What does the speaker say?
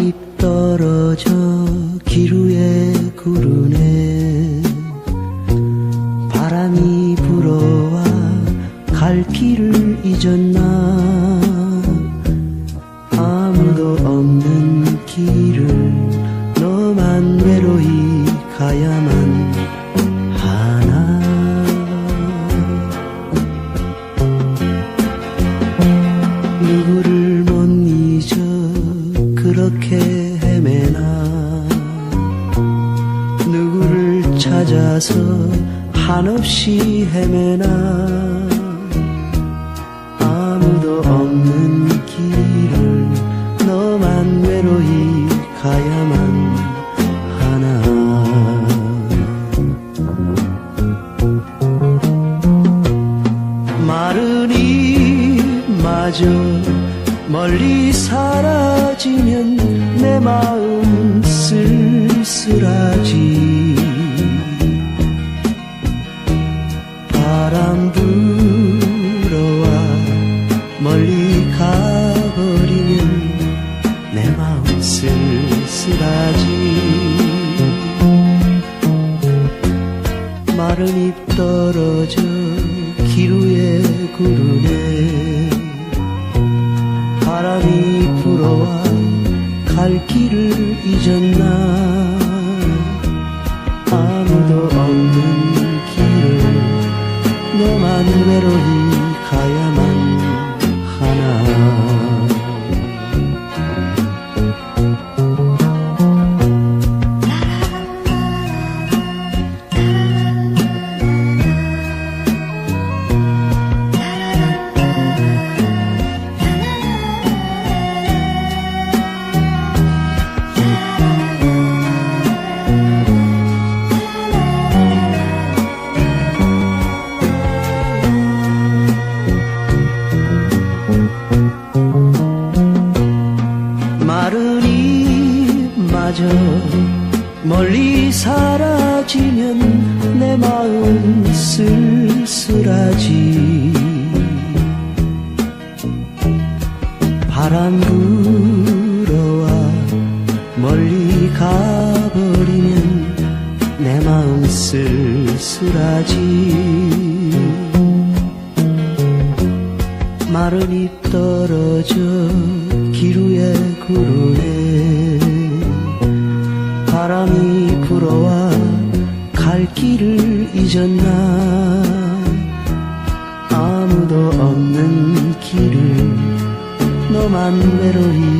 잎 떨어져 길 위에 구르네. 바람이 불어와 갈 길을 잊었나. 아무도 없는 길을 너만 외로이 가야만 하나. 누구를 찾아서 한없이 헤매나. 아무도 없는 길을 너만 외로이 가야만 하나. 마른 잎마저 멀리 사라지면 내 마음 쓸 쓸쓸하지. 마른 잎 떨어져 길 위에 구르네 바람이 불어와 갈 길을 잊었나. 아무도 없는 길을 너만 외로이 가야 멀리 사라지면 내 마음 쓸쓸하지. 바람 불어와 멀리 가버리면 내 마음 쓸쓸하지. 마른 잎 떨어져 길 위에 구르네 바람이 잊었나? 아무도 없는 길을 너만 외로이